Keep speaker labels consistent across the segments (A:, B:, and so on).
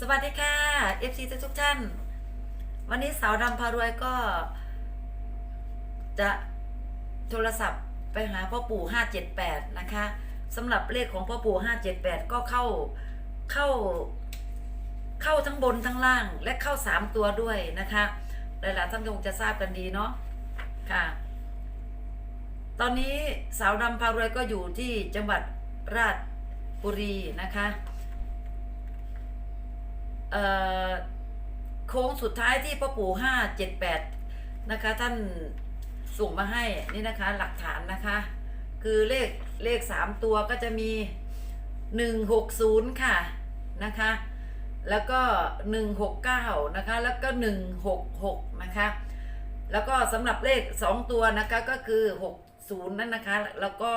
A: สวัสดีค่ะ FC ทุกทุกท่าน วันนี้สาวดำพารวยก็ จะโทรศัพท์ไปหาพ่อปู่578นะคะสำหรับเลขของพ่อปู่578ก็เข้าเข้า เข้าทั้งบนทั้งล่างและเข้า3ตัวด้วยนะคะ หลายๆท่านคงจะทราบกันดีเนาะค่ะ ตอนนี้สาวดำพารวยก็อยู่ที่จังหวัดราชบุรีนะคะ โค้งสุดท้ายที่พ่อปู่ห้าเจ็ดแปดนะคะ ท่านส่งมาให้นี่นะคะหลักฐานนะคะ คือเลขเลขสามตัวก็จะมีหนึ่งหกศูนย์ค่ะนะคะ แล้วก็หนึ่งหกเก้านะคะ แล้วก็หนึ่งหกหกนะคะ แล้วก็สำหรับเลขสองตัวนะคะก็คือหกศูนย์นั่นนะคะ แล้วก็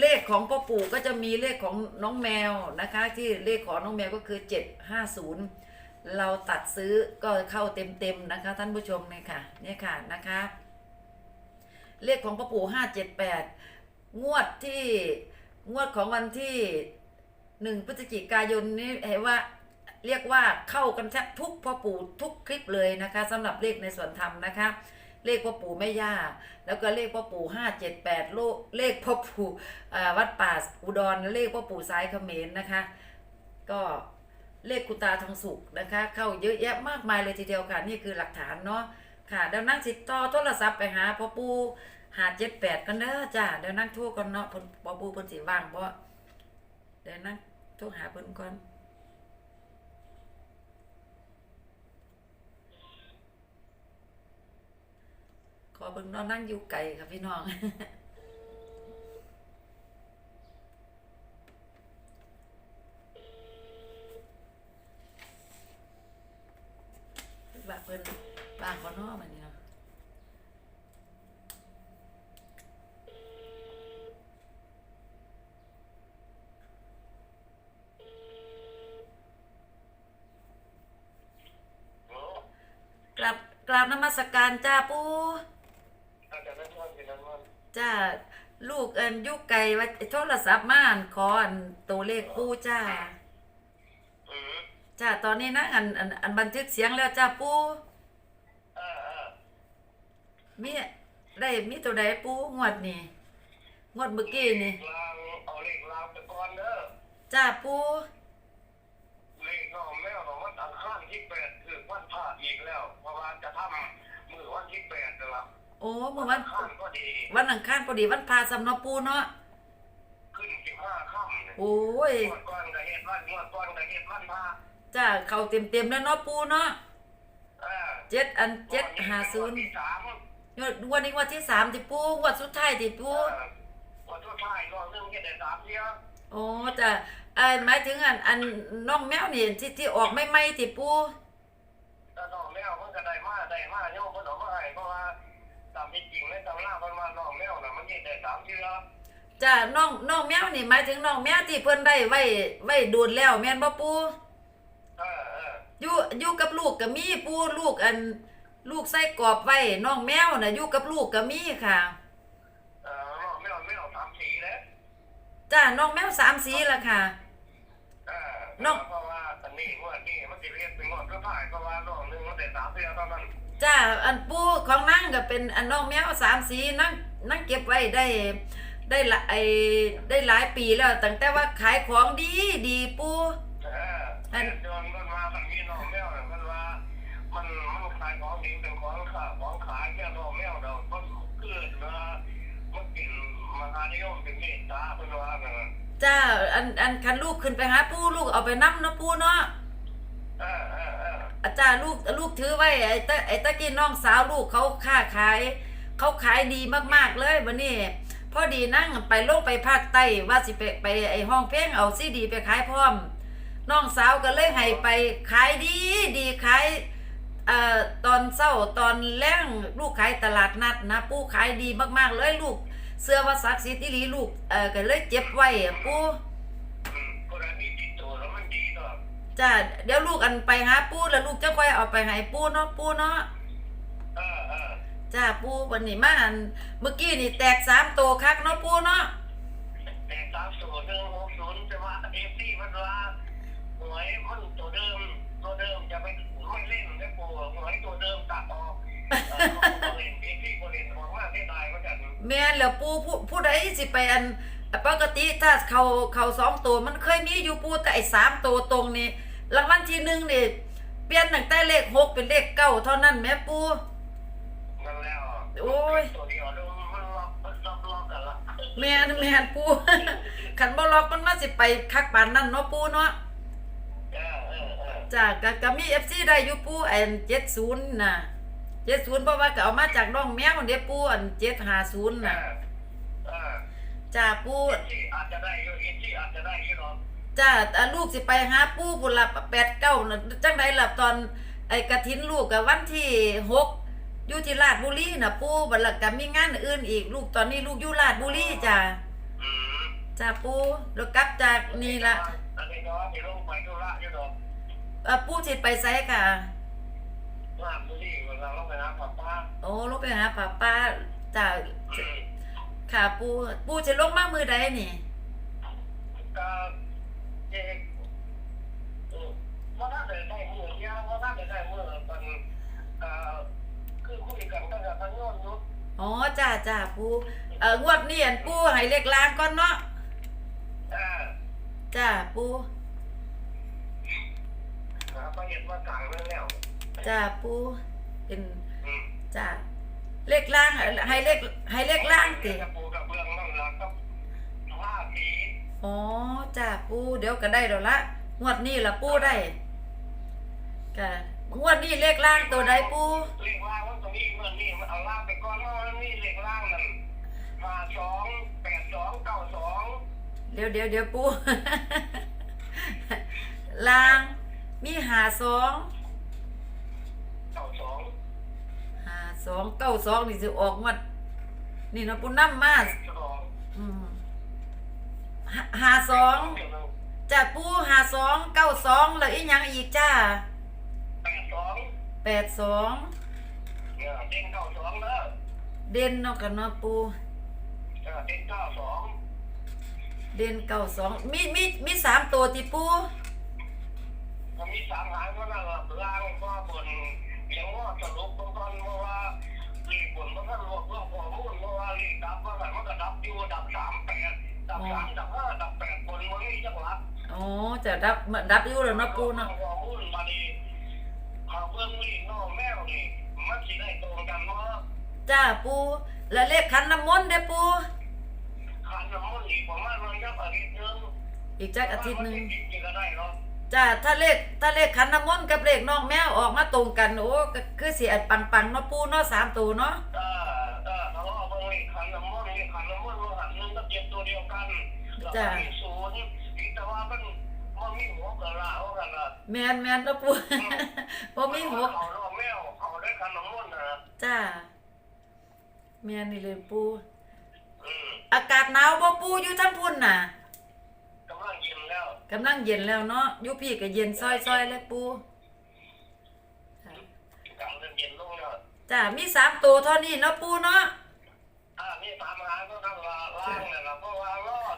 A: เลขของพ่อปู่ก็จะมีเลขของน้องแมวนะคะ ที่เลขของน้องแมวก็คือเจ็ดห้าศูนย์เราตัดซื้อก็เข้าเต็มๆนะคะ ท่านผู้ชมเนี่ยค่ะเนี่ยค่ะนะคะ เลขของพ่อปู่ห้าเจ็ดแปดงวดที่งวดของวันที่หนึ่งพฤศจิกายนนี้เห็นว่าเรียกว่าเข้ากันแทบทุกพ่อปู่ทุกคลิปเลยนะคะสำหรับเลขในส่วนธรรมนะคะ เลขพ่อปู่แม่ย่า แล้วก็เลขพ่อปู่ห้าเจ็ดแปดโลเลขพ่อปู่อ่าวัดป่าอุดรเลขพ่อปู่สายเขมรนะคะ ก็เลขคุณตาทองสุกนะคะ เข้าเยอะแยะมากมายเลยทีเดียวค่ะ นี่คือหลักฐานเนาะค่ะเดี๋ยวนั่งติดต่อโทรศัพท์ไปหาพ่อปู่หาเจ็ดแปดกันเด้อจ้าเดี๋ยวนั่งโทรกันเนาะเพิ่นพ่อปู่เพิ่นสิว่างเพราะเดี๋ยวนั่งโทรหาเพิ่นก่อน อเบิ่งเนอนนั่งอยู่ไกลค่ะพี่น้อง แบบเพิ่นบ้านเขาเนอกมันนี่เนาะกราบกราบนมัสการจ้าปู่
B: จ้า
A: ลูกเอินอยุกไก่ว่าโทรศัพท์มาอันขออันตัวเลขปู่จ้า
B: อืม
A: จ้าตอนนี้นะอันอันอันบันทึกเสียงแล้วจ้าปู่
B: อ่าอ่า
A: มีได้มีตัวใดปู่งวดนี่งวดเมื่อกี้นี่
B: ลางเอาเลขลางไปก่อนเด้อ
A: จ้าปู่
B: เลขน้องแมวของวันอังคารที่แปดคือวันพระอีกแล้ว เพราะว่าจะทำมือวันที่แปดนั่นละ
A: โอ้เมื่อวัน
B: อังคารก็ดี
A: วันอังคารพอดีวันพาสำเนาะปู่เนาะ
B: ขึ้นสิบห้าค่ำเนี่ย
A: โอ้ย
B: งวดก้อนกับเฮ็ดวันงวดก้อนกับเฮ็ดวันพระ
A: จ้าเข้าเต็มเต็มๆแล้วเนาะปู่เนาะ
B: อ่า
A: เจ็ดอันเจ็ดห้าศูนย์
B: งวดที่สาม
A: งวดงวดนี้งวันที่สามที่ปู่งวดสุดท้ายที่ปู่
B: อ่าวันสุดท้ายรอบหนึงเฮ็ดได้สามเที่ยว
A: โอ้จ้าเอ่อหมายถึงอันอันน้องแมวนี่ที่ที่ออกไม่ไม่ๆที่ปู่
B: พิ่นว่าน้องแมวน่ะมันเฮ็ดได้สามเที่ยว
A: จ้าน้องน้องแมวนี่หมายถึงน้องแมวที่เพิ่นได้ไว้ไว้ดูดแล้วแม่นบ่ปู่
B: เออเออ
A: อยู่อยู่กับลูกก็มีปู่ลูกอัน ลูกใส่กรอบไว้น้องแมวน่ะอยู่กับลูกก็มีค่ะ
B: เออน้องแมวแมวสามสีเลย
A: จ้าน้องแมวสามสีละค่ะ
B: เออ
A: น้อง
B: เพราะว่าอันนี้งวดนี้มันสิเรียกเป็นงวดสุดท้ายเพราะว่าน้องหนึงมันได้สามเที่ยวเท่านั้น
A: จ้าอันปู่ของนั่งก็เป็นอันน้องแมวสามสีนั่งนั่งเก็บไว้ได้ได้หลายได้หลายปีแล้วตั้งแต่ว่าขายของดีดีปู่
B: เออ
A: อัน
B: จนมันมาคันนี้น้องแมวน่ะมันว่า มันมันขายของดีเป็นของขายของขายแค่น้องแมวเดามันเกิดมามันเป็นมหานิยมเป็นเมตตาเพิ่นว่านั่นน่ะ
A: จ้าอันอันคันลูกขึ้นไปหาปู่ลูกเอาไปนํเนาะปู่เนาะ
B: เออเอา
A: จารย์ลูกลูกถือไว้ไอ้ตะไอ้ตะกี้น้องสาวลูกเขาค้าขาย เขาขายดีมากๆเลยบัดนี้พอดีนั่งไปลงไปภาคใต้ว่าสิไปไปไอ้ห้องเพลงเอาซีดีไปขายพร้อมน้องสาวก็เลยให้ไปขายดีดีขายเอ่อตอนเช้าตอนแรงลูกขายตลาดนัดนะปู่ขายดีมากๆเลยลูกเสื้อว่าศักดิ์สิทธิ์อีหลีลูกเอ่อก็เลยเจ็บไว้ปู่ จ้าเดี๋ยวลูกอันไปหาปู่แล้วลูกจะค่อยเอาไปให้ปู่เนาะปู่เนาะ
B: เออเออ
A: จ้าปู่วันนี้มาอันเมื่อกี้นี่แตกสามโตวคักเนาะปู่เนาะ
B: แต่ตามสูตรหนึ่งหกศูนย์จะว่าเอฟซีมันว่าหัววยมันตัวเดิมตัวเดิมจะไม่ไม่เล่นได้ปูหวยตัวเดิมตัดออกเออเขาเล่นเองที่เขาเล่นบอกว่าไม่ตายก็จะ
A: แม่นแล้วปูผู้ผู้ใดสิไปอันปกติถ้าเขาเขาสองตัวมันเคยมีอยู่ปูแต่ไอ้สามตัวตรงนี่ รางวัลที่หนึ่งนี่เปลี่ยนตั้งแต่เลขหกเป็นเลขเก้าเท่านั้นแม่ปู
B: นั่นแล้ว
A: โอ้ย
B: ตัวเดียวดูมันล็อกมันล็อกล็อกกันละ
A: แม่นแม่นปูขันบ่ล็อกมันมาสิไปคักปานนั้นเนาะปูเนาะ
B: เออเออเออ
A: จ้ะก็ก็มี FC ได้อยู่ปูอัน70น่ะ70เพราะว่าก็เอามาจากน้องแมวเด้ปูอัน750
B: เอ
A: น่ะ
B: อเออ
A: จ้าปู
B: เอ็นที่อาจจะได้อยู่เอ็นที่อาจจะได้อยู่หรอก
A: จ้าอะลูกสิไปหาปู่พุ่นละ8 9น่ะจังไดล่ะตอนไอ้กฐินลูกก็วันที่6อยู่ที่ราชบุรีน่ะปู่บัดละก็มีงานอื่นอีกลูกตอนนี้ลูกอยู่ราชบุรีจ้า
B: อืม
A: จ้าปู่แล้วกลับจากนี่ละ
B: อันนี้ก็ว่าที่ลงไปธุระอยู่หรอก
A: เอ่อปู่สิไปไสค่ะ
B: ลาบบุรีเวลาเราไปหาป้าป้า
A: โอ้ลงไปหาป้าป้าจ้า
B: อืม
A: ค่ะปู่ปู่จะลงมามือใดนี่
B: ก็ เด็กเออว่าถ้าเดินได้มือเนี่ยว่าถ้าเดินได้มือมันเอ่อคือคุยกันตั้งแต่ทั้งโน้นนู้น
A: อ๋อจ้าจ้าปู่เอ่องวดนี้อันปู่ให้เลขลางก่อนเนาะ
B: อ่า
A: จ้าปู่
B: หาไปเห็นว่ากลางเรื่องแล้ว
A: จ้าปู่เป็น
B: อืม
A: จ้าเลขล่างอะให้เลขให้เลขล่างติ
B: กับปูกับเรื่องนั่นละก็ห้าสี
A: อ๋อจ้าปูเดี๋ยวก็ได้แล้วละงวดนี้ละปูได้ก็งวดนี้เลขล่างตัวใดปู
B: เลขล่างว่าตรงนี้เมื่อนี้มันเอาล่างไปก่อนว่ามันมีเลขล่างนั่นห้าสองแปดสองเก้าสอง
A: เดี๋ยวเดี๋ยวเดี๋ยวปูล่าง มีหาสอง
B: เก้าสอง
A: หาสองเก้าสองนี่สิออกงวดนี่เนาะปูน้ำมา
B: สอง
A: อืม หาหาสองจ้าปูหาสองเก้าสองแล้วอีกยังอีกจ้า
B: แปดสอง
A: แปดสอง
B: เนี่ยเด้งเก้าสองเนอะ
A: เด่นเนาะกันเนาะปู
B: เออเด้งเก้าสอง
A: เด่นเก้าสองมีมีมีสามตัวติปู
B: มันมีสามหางก็นั่นละล่างก็บนเลี้ยงว่าสรุปบางคนเพราะว่าลีกบนมันก็รวบรวมข้อมูลเพราะว่าลีกดับว่ามันก็ดับอยู่ดับสามแปด ดับสามดับห้าดับแปดบนมันมีจังหวะ
A: อ๋อจะรับรับอยู่แล้วเนาะปูเนาะ
B: ข้อมูลมาดีมาเบิ่งลีกน้องแมวนี่มันสิได้ตรงกันเนาะ
A: จ้าปูแล้วเลขขันน้ำมนต์เด้ปู
B: ขันน้ำมันต์อีกประมาณวันยับอาทิตย์นึง
A: อีกจักอาทิตย์หนึง
B: ว่ามันสิกินก็ได้เนาะ
A: จ้าถ้าเลขถ้าเลขขันน้ำมนต์กับเลขน้องแมวออกมาตรงกันโอ้คือสิอันปังปังๆเนาะปูเนาะสามตัวเนาะ
B: เออเออเขา เจ็บตัวเดียวกันแล้วก็มีศูนย์อีกแต่ว่ามันมันมีหัวกระลาว่ากันล่ะ
A: แมนแมนเนาะปูบ่มีหัว
B: เขาน้องแมวเขาได้ขันน้ำมันต์นะ
A: จ้าแมนนี่เลยปู
B: อืม
A: อากาศหนาวบ่ปูอยู่ทั้งพุ่นน่ะ
B: กำลังกินแล้ว
A: กำลังเย็นแล้วเนาะอยู่พี่ก็เย็นซอยๆเลยปูจ้ะ
B: กลางเดือนเย็นลงแล้ว
A: จ้ามีสามตัวเท่านี้เนาะปูเนาะ
B: อ่านี่ตามหาก็ต้องลาล่างเนี่ยนะเพราะว่ารอด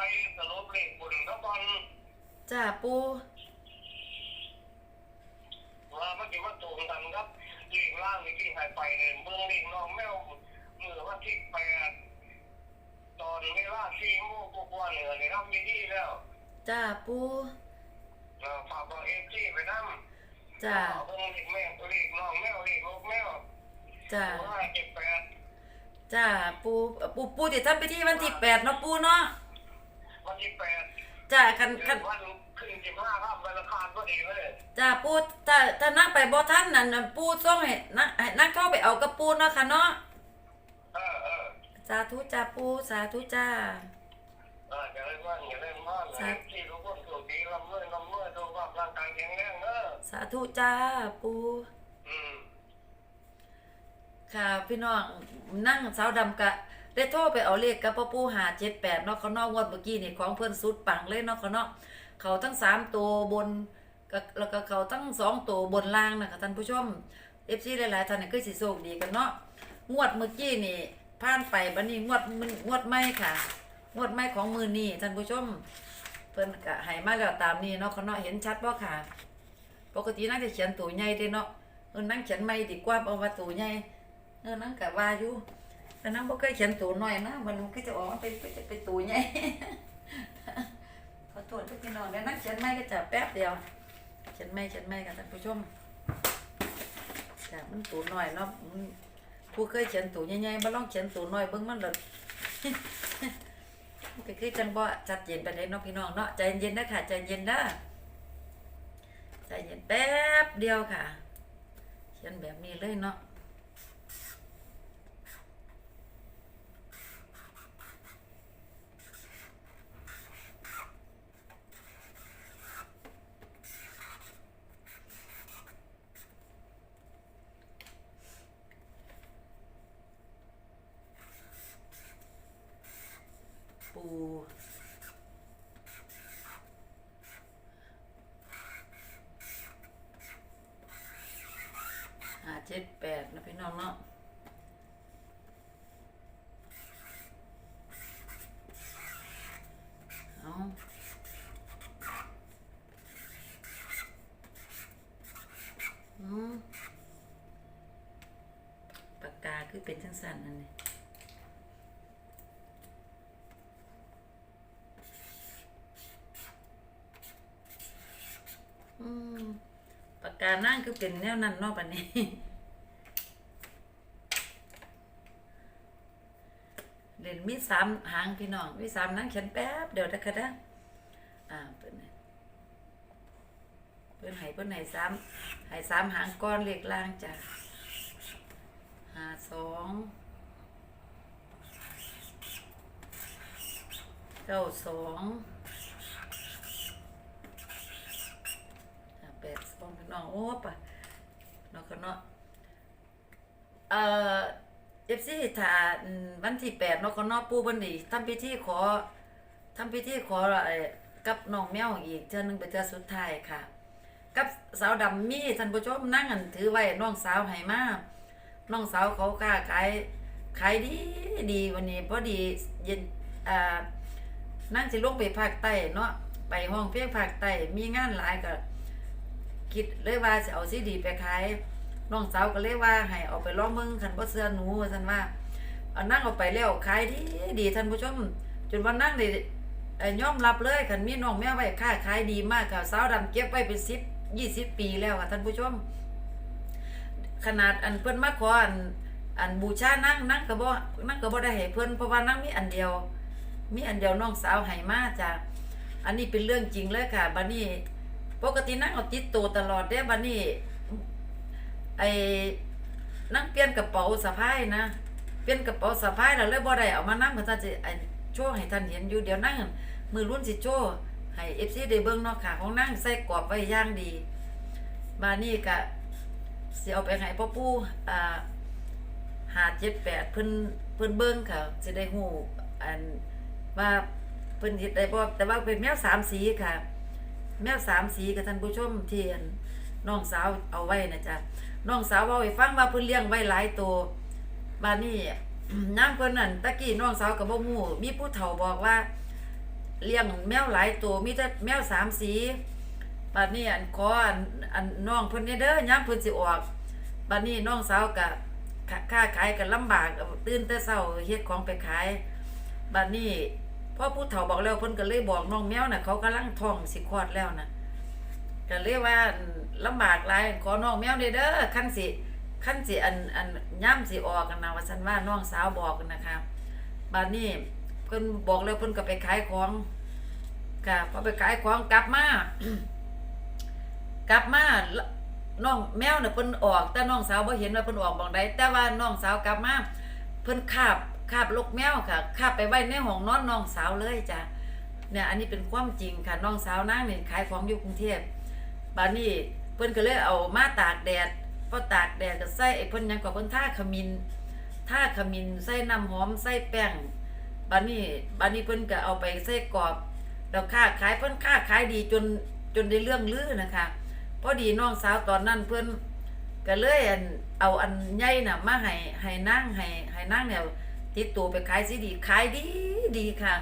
B: ไล่สรุปเลขบุญเขาตอน
A: จ้าปู
B: ว่ามันจะมาตรงกันครับเลขล่างนี่ที่หายไปเนี่ยเมืองเลขน้องแมวมือวันที่แปดตอนเวลาสี่โมงกว่าๆเนี่ยในรับมีที่แล้ว
A: จ้าปู
B: เอ่อฝากบอกเอฟซีไปนั่ง
A: จ้า
B: เบิ่งเลขแมวเลขน้องแมวเลขลูกแมว
A: จ้า
B: ว่าเจ็ดแปด
A: จ้าปูปูปูที่ทำพิธีวันที่แปดเนาะปูเนาะ
B: วันที่แปด
A: จ้าคันคัน
B: วันขึ้นสิบห้าครับวันละคารก็ดีเลย
A: จ้าปูถ้าถ้านั่งไปบ่ทันนั่นน่ะปูส่งให้นักให้นักเข้าไปเอากับปูเนาะค่ะเนาะ
B: เออเออ
A: สาธุจ้าปูสาธุจ้า
B: เอออย่าเล่นว่าอย่าเล่นว่า
A: ครั
B: นะ
A: บ
B: ที่ทุกคนสุขดีลำเมื่อยลำเมื่อยสุขภาพร่างกายแข็งแรงเนอะ
A: สาธุจ้าปู
B: อืม
A: ค่ะพี่น้องนั่งสาวดำกะ ได้โทรไปเอาเลขกับพ่อปู่หาเจ็ดแปดเนาะเขานอกงวดเมื่อกี้นี่ของเพื่อนสุดปังเลยเนาะเขาเนาะเขาทั้งสามตัวบนก็แล้วก็เขาทั้งสองตัวบนล่างนะคะท่านผู้ชมเอฟซีหลายๆท่านนี่คือสิโชคดีกันเนาะงวดเมื่อกี้นี่ผ่านไปบัดนี้งวดมันงวดไม่ค่ะ งวดไม่ของมือนี่ท่านผู้ชม เพิ่นก็ให้มาแล้วตามนี้เนาะเขาเนาะเห็นชัดบ่ค่ะ ปกตินางจะเขียนตัวใหญ่เด้เนาะเออนางเขียนไม่ดีกว่าเพราะว่าตัวใหญ่เออนางก็ว่าอยู่ แต่นางบ่เคยเขียนตัวน้อยนะมันก็จะออกมาเป็นเป็นเป็นตัวใหญ่ขอโทษทุกพี่น้องเดี๋ยวนางเขียนไม่ก็จะแป๊บเดียวเขียนไม่เขียนไม่กันท่านผู้ชมจ้ะมันตัวน้อยเนาะผู้เคยเขียนตัวใหญ่ๆบ่ลองเขียนตัวน้อยเบิ่งมันเลยก็คือจังบ่ชัดเจนไปานใดเนาะพี่น้องเนาะใจเย็นๆนะค่ะใจเย็นนะใจเย็นแป๊บเดียวค่ะ เขียนแบบนี้เลยเนาะปูห้าเจ็ด แปดนะพี่น้องเนาะเอาอืมปากกาคือเป็นจังสั่นนั่นนี่อืมปากกานั่งคือเป็นแนวนั้นเนอกปันนี้ เล่นมีสามหางพี่น้องมีสามนั่งเขียนแป๊บเดี๋ยวนะคะนะอ่าเปิ้นเปิ้นให้เปิ้นให้สามให้สามหางก้อนเล็กล่างจ้ะห้าสองเก้าสองแปดสองพี่น้องโอ้ปะนาะก็เนาะเอ่อ เอฟซีถ้าวันที่แปดเนาะก็นาะปู่เพิ่นนี่ทำพิธีขอทำพิธีขอกับน้องแมวอีกเทือหนึงเป็นเทือสุดท้ายค่ะ กับสาวดำมีท่านผู้ชมนั่งกันถือไว้น้องสาวให้มาน้องสาวเขาค้าขายขายดีดีวันนี้พอดีเย็นอ่านั่งสิลงไปภาคใต้เนาะไปห้องเพลงภาคใต้มีงานหลายก็คิดเลยว่าจะเอาซีดีไปขาย น้องสาวก็เลยว่าให้เอาไปลองเบิ่งคันบ่เสื้อหนูว่าซั่นว่าเอานั่งเอาไปแล้วขายดีดีท่านผู้ชมจนวันนั่งได้เอ่อยอมรับเลยคันมีน้องแม่ไว้ค่าขายดีมากค่ะสาวดำเก็บไว้เป็น10 20 ปีแล้วค่ะท่านผู้ชม ขนาดอันเพิ่นมาขออันอันบูชานั่งนั่งก็บ่นั่งก็บ่ได้ให้เพิ่นเพราะว่านั่งมีอันเดียว มีอันเดียวน้องสาวให้มาจ้ะอันนี้เป็นเรื่องจริงเลยค่ะบัดนี้ ปกตินั่งเอาติดตัวตลอดเด้บัดนี้ ไอ้นั่งเปลี่ยนกระเป๋าสะพายนะเปลี่ยนกระเป๋าสะพายแล้วเลยบ่ได้เอามานั่งเพื่อท่านสิไอ้โชว์ให้ท่านเห็นอยู่เดี๋ยวนั่งมือรุ่นสิโชว์ให้ FC ได้เบิ่งเนาะค่ะของนั่งใส่กรอบไว้อย่างดีบานี้ก็สิเอาไปให้พ่อปู่อ่า578เพิ่นเพิ่นเบิ่งค่ะสิได้ฮู้อันว่าเพิ่นเฮ็ดได้บ่แต่ว่าเป็นแมวสามสีค่ะ แมวสามสีกับท่านผู้ชมเที่อันน้องสาวเอาไว้นะจ๊ะ น้องสาวเว้าให้ฟังว่าเพิ่นเลี้ยงไว้หลายตัวบาดนี้น้ำเพิ่นนั่นตะกี้น้องสาวก็บ่ฮู้มีผู้เฒ่าบอกว่า เลี้ยงแมวหลายตัวมีแต่แมวสามสีบาดนี้อันขออันอันน้องเพิ่นนี่เด้อยามเพิ่นสิออกบาดนี้น้องสาวก็ค้าค้าขายก็ลำบากตื่นแต่เช้าเฮ็ดของไปขายบาดนี้พ่อผู้เฒ่าบอกแล้วเพิ่นก็เลยบอกน้องแมวน่ะเขากำลังท้องสิคลอดแล้วน่ะ ก็เลยกว่าลำบากหลายขอน้องแมวเด้อเด้อคันสิคันสิอันอันย่ํสิออกกันนะว่าซั่นว่าน้องสาวบอกกันนะคะบัดนี้เพิ่นบอกแล้วเพิ่นก็ไปขายของก็พอไปขายของกลับมากลับมาน้องแมวน่ะเพิ่นออก แต่น้องสาวบ่เห็นว่าเพิ่นออกบ่งใดแต่ว่าน้องสาวกลับมาเพิ่นคาบคาบลูกแมวค่ะคาบไปไว้ในห้องนอนน้องสาวเลยจ้ะเนี่ยอันนี้เป็นความจริงค่ะน้องสาวนางเนี่ยขายของอยู่กรุงเทพ บัดนี้เพิ่นก็เลยเอามาตากแดดพอตากแดดก็ใส่ไอ้เพิ่นหยังก็เพิ่นท่าขมิ้นท่าขมิ้นใส่น้ำหอมใส่แป้งบัดนี้บัดนี้เพิ่นก็เอาไปใส่กรอบแล้วค้าขายเพิ่นค้าขายดีจนจนได้เรื่องลือนะคะพอดีน้องสาวตอนนั้นเพิ่นก็เลยอันเอาอันใหญ่น่ะมาให้ให้นั่งให้ให้นั่งเนี่ยติดตัวไปขายสิดีขายดีดีค่ะ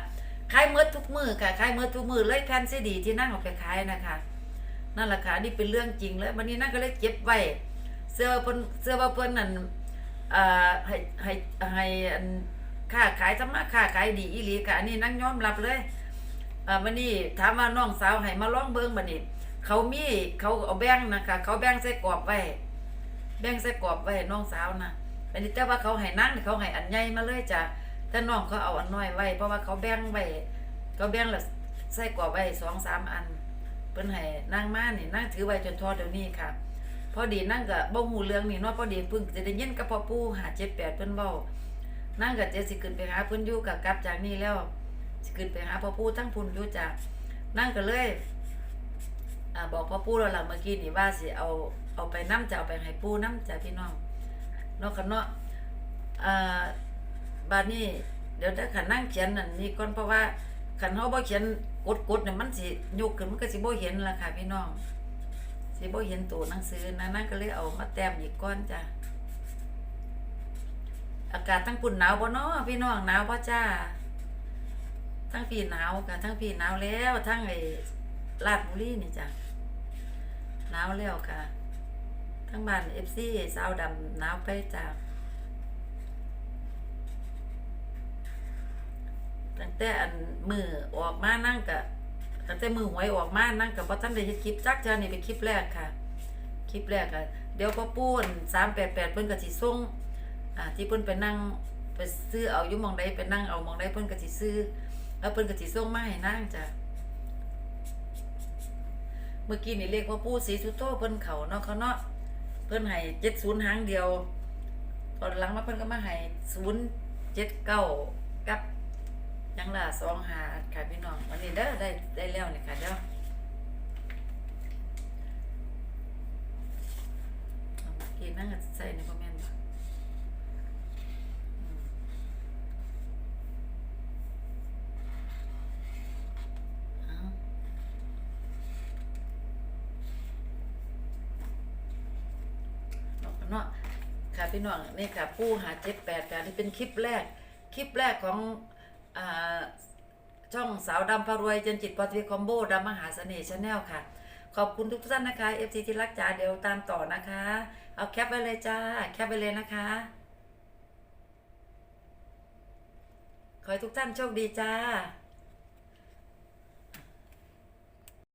A: ขายเมื่อทุกมือค่ะขายเมื่อทุกมือเลยแผ่นซีดีที่นั่งเอาไปขายนะคะ นั่นแหละค่ะนี่เป็นเรื่องจริงเลยวันนี้นั่งก็เลยเก็บไว้เสื้อเพิ่นเสื้อว่าเพิ่นนั่นเอ่อให้ให้ให้อันค้าขายทำมาค้าขายดีอีหลีค่ะอันนี้นั่งยอมรับเลยอ่าวันนี้ถามว่าน้องสาวให้มาลองเบิ่งบัดนี้เขามีเขาเอาแบ่งนะคะ เขาแบ่งใส่กรอบไว้แบ่งใส่กรอบไว้น้องสาวนะอันนี้แต่ว่าเขาให้นั่งเขาให้อันใหญ่มาเลยจ้ะแต่น้องเขาเอาอันน้อยไว้เพราะว่าเขาแบ่งไว้เขาแบ่งแล้วใส่กรอบไว้สองสามอัน พิ่นให้นั่งมานี่นั่งถือไว้จนทอดเดี๋ยวนี้ค่ะ พอดีนั่งก็บ่ฮู้เรื่องนี่เนาะพอดีเพิ่งจะได้ยินกับพ่อปู่578เพิ่นเว้านั่งก็จสิขึ้นไปหาเพิ่นอยู่ก็กลับจากนี้แล้วสิขึ้นไปหาพ่อปู่ทั้งพุ่นอยู่จ้ะนั่งก็เลยอ่าบอกพ่อปู่แล้วล่ะเมื่อกี้นี่ว่าสิเอาเอาไปนํจะเอาไปให้ปู่นํจ้ะพี่น้องเนาะค่ะเนาะอ่าบัดนี้เดี๋ยวถ้าขันนั่งเขียนนั่นนี่ก่อนเพราะว่าขันเฮาบ่เขียน กดๆเนี่ยมันสิยกขึ้นมันก็สิบ่เห็นละค่ะพี่น้องสิบ่เห็นตัวหนังสือนะนั่นก็เลยเอามาแต้มอีกก้อนจ้ะอากาศทั้งปุ่นหนาวบ่เนาะพี่น้องหนาวบ่จ้าทั้งพี่หนาวค่ะทั้งพี่หนาวแล้วทั้งไอ้ลาดบุรีนี่จ้ะหนาวแล้วค่ะ ทั้งบ้าน FC สาวดำหนาวไปจ้ะ ตั้งแต่อันมือออกมานั่งกะตั้งแต่มือหวยออกมานั่งกับพ่ท่านได้เฮ็ดคลิปจักเจอนี่เป็นคลิปแรกค่ะ คลิปแรกค่ะเดี๋ยวพ่อปูนสามแปดแปดเพิ่นก็สิส่งอ่าที่เพิ่นไปนั่งไปซื้อเอายู่มองใดไปนั่งเอามองใดเพิ่นก็สิซื้อ แล้วเพิ่นก็สิส่งมาให้นั่งจ้ะเมื่อกี้นี่เลขพ่อปูสีสุโตเพิ่นเขาเนาะเขาเนาะเพิ่นให้เจ็ดศูนย์หางเดียวตอนหลังมาเพิ่นก็มาให้ศูนย์เจ็ดเก้ากับ ยังล่ะสองหาค่ะพี่น้องวันนี้เด้ได้ได้แล้วนี่ค่ะเด้อเอาเมื่อกี้นั่งใส่ในคอมเมนต์บ่อืมเอาเนาะเนาะค่ะพี่น้องนี่ค่ะผู้หาเจ็ดแปดค่ะนี่เป็นคลิปแรก คลิปแรกของ ช่องสาวดำพารวยจนจิตปทวีคอมโบดำมหาเสน่ห์ชาแนลค่ะ ขอบคุณทุกท่านนะคะ FC ที่รักจ๋าเดี๋ยวตามต่อนะคะ เอาแคปไว้เลยจ้า แคปไว้เลยนะคะ ขอให้ทุกท่านโชคดีจ้า